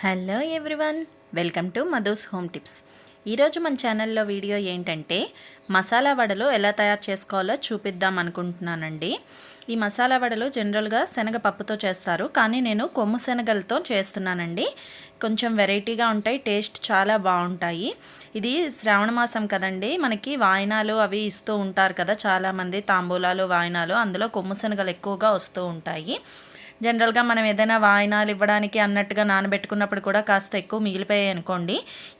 Hello everyone welcome to Madhu's home tips. ఈరోజు మన ఛానల్లో వీడియో ఏంటంటే మసాలా వడలు ఎలా తయారు చేసుకోవాలో చూపిద్దాం అనుకుంటున్నానండి. ఈ మసాలా వడలు జనరల్గా శనగపప్పుతో చేస్తారు కానీ నేను కొమ్ము శనగలతో చేస్తున్నానండి. కొంచెం వెరైటీగా ఉంటాయి టేస్ట్ చాలా బాగుంటాయి. ఇది శ్రావణ మాసం కదండి మనకి వాయినాలు అవి ఇస్తూ ఉంటారు కదా చాలామంది తాంబూలాలు వాయినాలు అందులో కొమ్ము శనగలు ఎక్కువగా వస్తూ ఉంటాయి. జనరల్గా మనం ఏదైనా వాయినాలు ఇవ్వడానికి అన్నట్టుగా నానబెట్టుకున్నప్పుడు కూడా కాస్త ఎక్కువ మిగిలిపోయాయి అనుకోండి.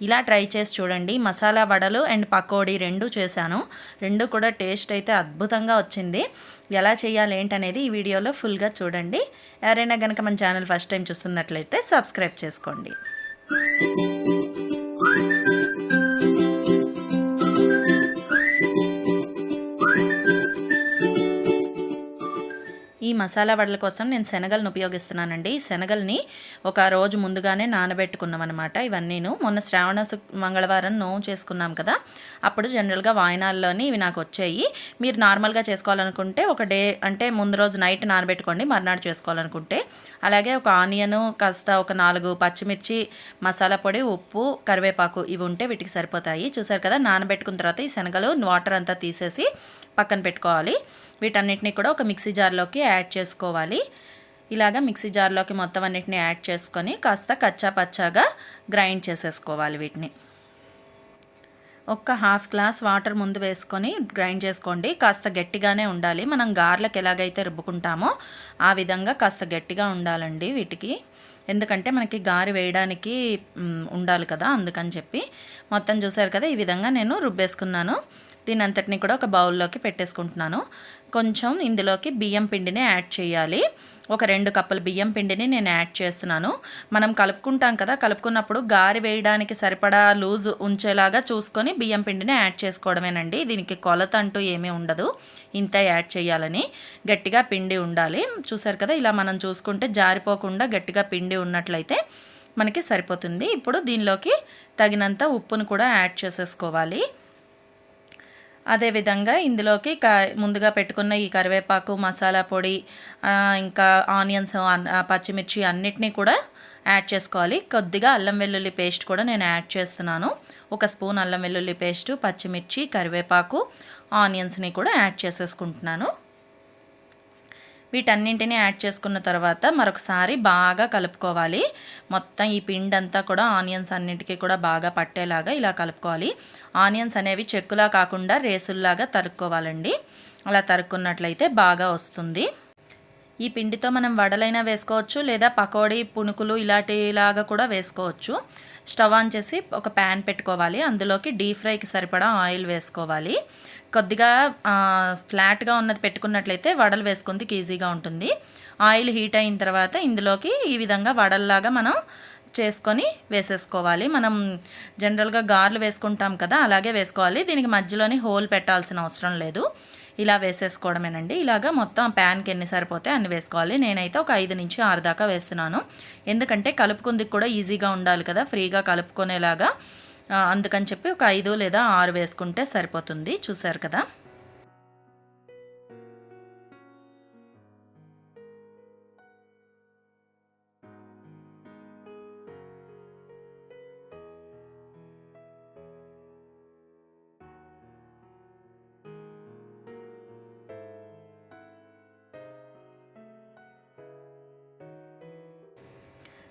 ఇలా ట్రై చేసి చూడండి. మసాలా వడలు అండ్ పకోడీ రెండు చేశాను. రెండు కూడా టేస్ట్ అయితే అద్భుతంగా వచ్చింది. ఎలా చేయాలి ఏంటనేది ఈ వీడియోలో ఫుల్గా చూడండి. ఎవరైనా కనుక మన ఛానల్ ఫస్ట్ టైం చూస్తున్నట్లయితే సబ్స్క్రైబ్ చేసుకోండి. ఈ మసాలా వడల కోసం నేను శనగలను ఉపయోగిస్తున్నానండి. ఈ శనగల్ని ఒక రోజు ముందుగానే నానబెట్టుకున్నాం అనమాట ఇవన్నీను మొన్న శ్రావణ మంగళవారం నోవు చేసుకున్నాం కదా. అప్పుడు జనరల్గా వాయినాల్లోని ఇవి నాకు వచ్చాయి. మీరు నార్మల్గా చేసుకోవాలనుకుంటే ఒక డే అంటే ముందు రోజు నైట్ నానబెట్టుకోండి మర్నాడు చేసుకోవాలనుకుంటే. అలాగే ఒక ఆనియన్ కాస్త ఒక నాలుగు పచ్చిమిర్చి మసాలా పొడి ఉప్పు కరివేపాకు ఇవి ఉంటే వీటికి సరిపోతాయి. చూసారు కదా నానబెట్టుకున్న తర్వాత ఈ శనగలు వాటర్ అంతా తీసేసి పక్కన పెట్టుకోవాలి. వీటన్నిటిని కూడా ఒక మిక్సీ జార్లోకి యాడ్ చేసుకోవాలి. ఇలాగ మిక్సీ జార్లోకి మొత్తం అన్నిటిని యాడ్ చేసుకొని కాస్త కచ్చా పచ్చాగా గ్రైండ్ చేసేసుకోవాలి వీటిని. ఒక్క హాఫ్ గ్లాస్ వాటర్ ముందు వేసుకొని గ్రైండ్ చేసుకోండి. కాస్త గట్టిగానే ఉండాలి. మనం గార్లకు ఎలాగైతే రుబ్బుకుంటామో ఆ విధంగా కాస్త గట్టిగా ఉండాలండి వీటికి. ఎందుకంటే మనకి గారి వేయడానికి ఉండాలి కదా అందుకని చెప్పి. మొత్తం చూసారు కదా ఈ విధంగా నేను రుబ్బేసుకున్నాను. దీని అంతటిని కూడా ఒక బౌల్లోకి పెట్టేసుకుంటున్నాను. కొంచెం ఇందులోకి బియ్యం పిండిని యాడ్ చేయాలి. ఒక రెండు కప్పుల బియ్యం పిండిని నేను యాడ్ చేస్తున్నాను. మనం కలుపుకుంటాం కదా కలుపుకున్నప్పుడు గారి వేయడానికి సరిపడా లూజ్ ఉంచేలాగా చూసుకొని బియ్యం పిండిని యాడ్ చేసుకోవడమేనండి. దీనికి కొలత అంటూ ఏమీ ఉండదు. ఇంత యాడ్ చేయాలని. గట్టిగా పిండి ఉండాలి. చూసారు కదా ఇలా మనం చూసుకుంటే జారిపోకుండా గట్టిగా పిండి ఉన్నట్లయితే మనకి సరిపోతుంది. ఇప్పుడు దీనిలోకి తగినంత ఉప్పును కూడా యాడ్ చేసేసుకోవాలి. అదేవిధంగా ఇందులోకి క ముందుగా పెట్టుకున్న ఈ కరివేపాకు మసాలా పొడి ఇంకా ఆనియన్స్ పచ్చిమిర్చి అన్నిటినీ కూడా యాడ్ చేసుకోవాలి. కొద్దిగా అల్లం వెల్లుల్లి పేస్ట్ కూడా నేను యాడ్ చేస్తున్నాను. ఒక స్పూన్ అల్లం వెల్లుల్లి పేస్టు పచ్చిమిర్చి కరివేపాకు ఆనియన్స్ని కూడా యాడ్ చేసేసుకుంటున్నాను. వీటన్నింటినీ యాడ్ చేసుకున్న తర్వాత మరొకసారి బాగా కలుపుకోవాలి. మొత్తం ఈ పిండి అంతా కూడా ఆనియన్స్ అన్నింటికి కూడా బాగా పట్టేలాగా ఇలా కలుపుకోవాలి. ఆనియన్స్ అనేవి చెక్కులా కాకుండా రేసుల్లాగా తరుక్కోవాలండి. అలా తరుక్కున్నట్లయితే బాగా వస్తుంది. ఈ పిండితో మనం వడలైనా వేసుకోవచ్చు లేదా పకోడీ పుణుకులు ఇలాంటిలాగా కూడా వేసుకోవచ్చు. స్టవ్ ఆన్ చేసి ఒక ప్యాన్ పెట్టుకోవాలి. అందులోకి డీప్ ఫ్రైకి సరిపడా ఆయిల్ వేసుకోవాలి. కొద్దిగా ఫ్లాట్గా ఉన్నది పెట్టుకున్నట్లయితే వడలు వేసుకుందికి ఈజీగా ఉంటుంది. ఆయిల్ హీట్ అయిన తర్వాత ఇందులోకి ఈ విధంగా వడల్లాగా మనం చేసుకొని వేసేసుకోవాలి. మనం జనరల్గా గార్లు వేసుకుంటాం కదా అలాగే వేసుకోవాలి. దీనికి మధ్యలోనే హోల్ పెట్టాల్సిన అవసరం లేదు. ఇలా వేసేసుకోవడమేనండి. ఇలాగా మొత్తం ప్యాన్కి ఎన్ని సరిపోతే అన్ని వేసుకోవాలి. నేనైతే ఒక ఐదు నుంచి ఆరు దాకా వేస్తున్నాను. ఎందుకంటే కలుపుకుందికి కూడా ఈజీగా ఉండాలి కదా ఫ్రీగా కలుపుకునేలాగా. అందుకని చెప్పి ఒక ఐదు లేదా ఆరు వేసుకుంటే సరిపోతుంది. చూసారు కదా?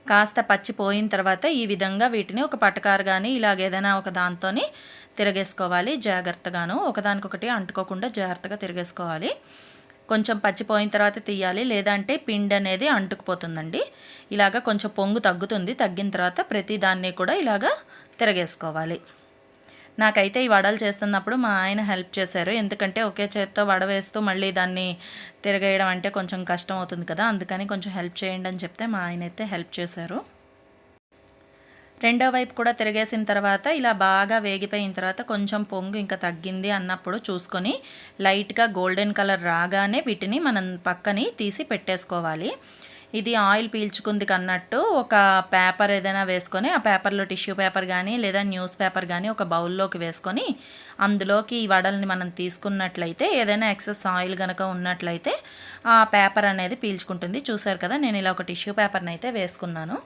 కాస్త పచ్చి పోయిన తర్వాత ఈ విధంగా వీటిని ఒక పటకారు కానీ ఇలాగ ఏదైనా ఒక దాంతో తిరగేసుకోవాలి జాగ్రత్తగాను. ఒకదానికొకటి అంటుకోకుండా జాగ్రత్తగా తిరగేసుకోవాలి. కొంచెం పచ్చిపోయిన తర్వాత తీయాలి. లేదంటే పిండి అనేది అంటుకుపోతుందండి. ఇలాగ కొంచెం పొంగు తగ్గుతుంది. తగ్గిన తర్వాత ప్రతి దాన్ని కూడా ఇలాగ తిరగేసుకోవాలి. నాకైతే ఈ వడలు చేస్తున్నప్పుడు మా ఆయన హెల్ప్ చేశారు. ఎందుకంటే ఒకే చేత్తో వడ వేస్తూ మళ్ళీ దాన్ని తిరగేయడం అంటే కొంచెం కష్టం అవుతుంది కదా అందుకని కొంచెం హెల్ప్ చేయండి అని చెప్తే మా ఆయన అయితే హెల్ప్ చేశారు. రెండో వైపు కూడా తిరిగేసిన తర్వాత ఇలా బాగా వేగిపోయిన తర్వాత కొంచెం పొంగు ఇంకా తగ్గింది అన్నప్పుడు చూసుకొని లైట్గా గోల్డెన్ కలర్ రాగానే వీటిని మనం పక్కని తీసి పెట్టేసుకోవాలి. ఇది ఆయిల్ పీల్చుకుంది కన్నట్టు ఒక పేపర్ ఏదైనా వేసుకొని ఆ పేపర్లో టిష్యూ పేపర్ కానీ లేదా న్యూస్ పేపర్ కానీ ఒక బౌల్లోకి వేసుకొని అందులోకి ఈ వడల్ని మనం తీసుకున్నట్లయితే ఏదైనా ఎక్సెస్ ఆయిల్ కనుక ఉన్నట్లయితే ఆ పేపర్ అనేది పీల్చుకుంటుంది. చూసారు కదా నేను ఇలా ఒక టిష్యూ పేపర్ని అయితే వేసుకున్నాను.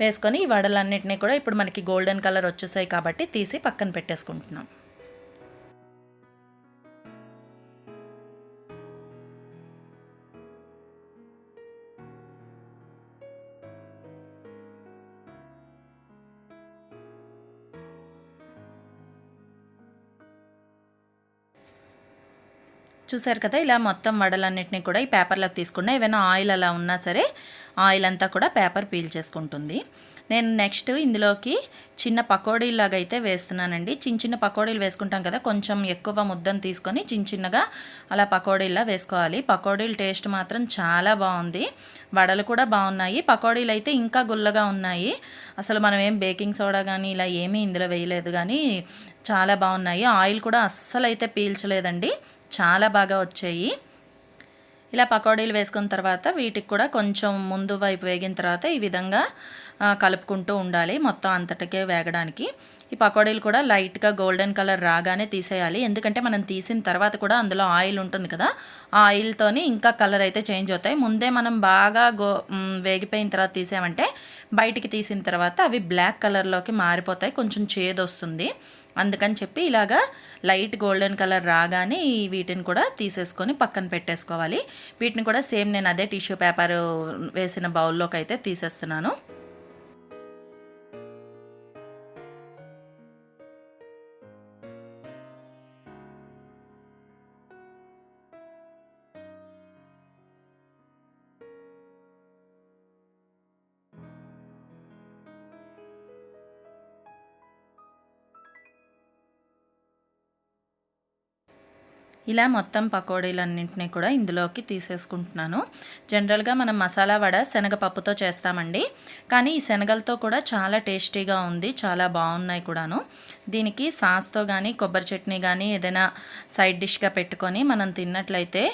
వేసుకొని ఈ వడలన్నిటినీ కూడా ఇప్పుడు మనకి గోల్డెన్ కలర్ వచ్చేసాయి కాబట్టి తీసి పక్కన పెట్టేసుకుంటున్నాం. చూసారు కదా ఇలా మొత్తం వడలన్నింటినీ కూడా ఈ పేపర్లోకి తీసుకున్నా ఏమైనా ఆయిల్ అలా ఉన్నా సరే ఆయిల్ అంతా కూడా పేపర్ పీల్ చేసుకుంటుంది. నేను నెక్స్ట్ ఇందులోకి చిన్న పకోడీలాగా అయితే వేస్తున్నానండి. చిన్న చిన్న పకోడీలు వేసుకుంటాం కదా కొంచెం ఎక్కువ ముద్దను తీసుకొని చిన్న చిన్నగా అలా పకోడీలా వేసుకోవాలి. పకోడీల టేస్ట్ మాత్రం చాలా బాగుంది. వడలు కూడా బాగున్నాయి. పకోడీలు అయితే ఇంకా గుల్లగా ఉన్నాయి. అసలు మనం ఏం బేకింగ్ సోడా కానీ ఇలా ఏమీ ఇందులో వేయలేదు కానీ చాలా బాగున్నాయి. ఆయిల్ కూడా అస్సలు అయితే పీల్చలేదండి. చాలా బాగా వచ్చాయి. ఇలా పకోడీలు వేసుకున్న తర్వాత వీటికి కూడా కొంచెం ముందు వైపు వేగిన తర్వాత ఈ విధంగా కలుపుకుంటూ ఉండాలి మొత్తం అంతటికే వేగడానికి. ఈ పకోడీలు కూడా లైట్గా గోల్డెన్ కలర్ రాగానే తీసేయాలి. ఎందుకంటే మనం తీసిన తర్వాత కూడా అందులో ఆయిల్ ఉంటుంది కదా ఆ ఆయిల్తోని ఇంకా కలర్ అయితే చేంజ్ అవుతాయి. ముందే మనం బాగా గో వేగిపోయిన తర్వాత తీసామంటే బయటికి తీసిన తర్వాత అవి బ్లాక్ కలర్లోకి మారిపోతాయి. కొంచెం చేదొస్తుంది. అందుకని చెప్పి ఇలాగా లైట్ గోల్డెన్ కలర్ రాగానే వీటిని కూడా తీసేసుకొని పక్కన పెట్టేసుకోవాలి. వీటిని కూడా సేమ్ నేను అదే టిష్యూ పేపర్ వేసిన బౌల్లోకి అయితే తీసేస్తున్నాను. ఇలా మొత్తం పకోడీలన్నింటినీ కూడా ఇందులోకి తీసేసుకుంటున్నాను. జనరల్గా మనం మసాలా వడ శనగపప్పుతో చేస్తామండి. కానీ ఈ శనగలతో కూడా చాలా టేస్టీగా ఉంది చాలా బాగున్నాయి కూడాను. దీనికి సాస్తో కానీ కొబ్బరి చట్నీ కానీ ఏదైనా సైడ్ డిష్గా పెట్టుకొని మనం తిన్నట్లయితే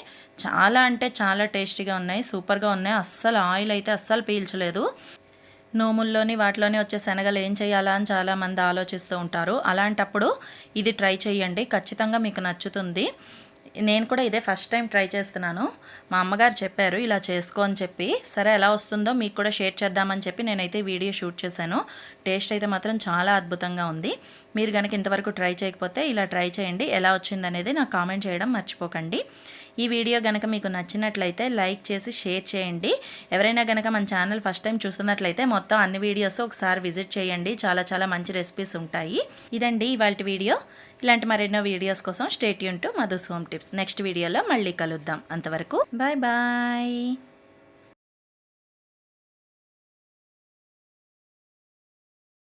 చాలా అంటే చాలా టేస్టీగా ఉన్నాయి సూపర్గా ఉన్నాయి. అస్సలు ఆయిల్ అయితే అస్సలు పీల్చలేదు. నోముల్లోని వాటిలోనే వచ్చే శనగలు ఏం చేయాలా అని చాలామంది ఆలోచిస్తూ ఉంటారు. అలాంటప్పుడు ఇది ట్రై చేయండి. ఖచ్చితంగా మీకు నచ్చుతుంది. నేను కూడా ఇదే ఫస్ట్ టైం ట్రై చేస్తున్నాను. మా అమ్మగారు చెప్పారు ఇలా చేసుకో అని చెప్పి. సరే ఎలా వస్తుందో మీకు కూడా షేర్ చేద్దామని చెప్పి నేనైతే వీడియో షూట్ చేశాను. టేస్ట్ అయితే మాత్రం చాలా అద్భుతంగా ఉంది. మీరు కనుక ఇంతవరకు ట్రై చేయకపోతే ఇలా ట్రై చేయండి. ఎలా వచ్చిందనేది నాకు కామెంట్ చేయడం మర్చిపోకండి. ఈ వీడియో కనుక మీకు నచ్చినట్లయితే లైక్ చేసి షేర్ చేయండి. ఎవరైనా కనుక మన ఛానల్ ఫస్ట్ టైం చూస్తున్నట్లయితే మొత్తం అన్ని వీడియోస్ ఒకసారి విజిట్ చేయండి. చాలా చాలా మంచి రెసిపీస్ ఉంటాయి. ఇదండి ఇవాళ వీడియో. ఇలాంటి మరెన్నో వీడియోస్ కోసం stay Yoon to Madhu's home tips next వీడియోలో మళ్ళీ కలుద్దాం. అంతవరకు బాయ్ బాయ్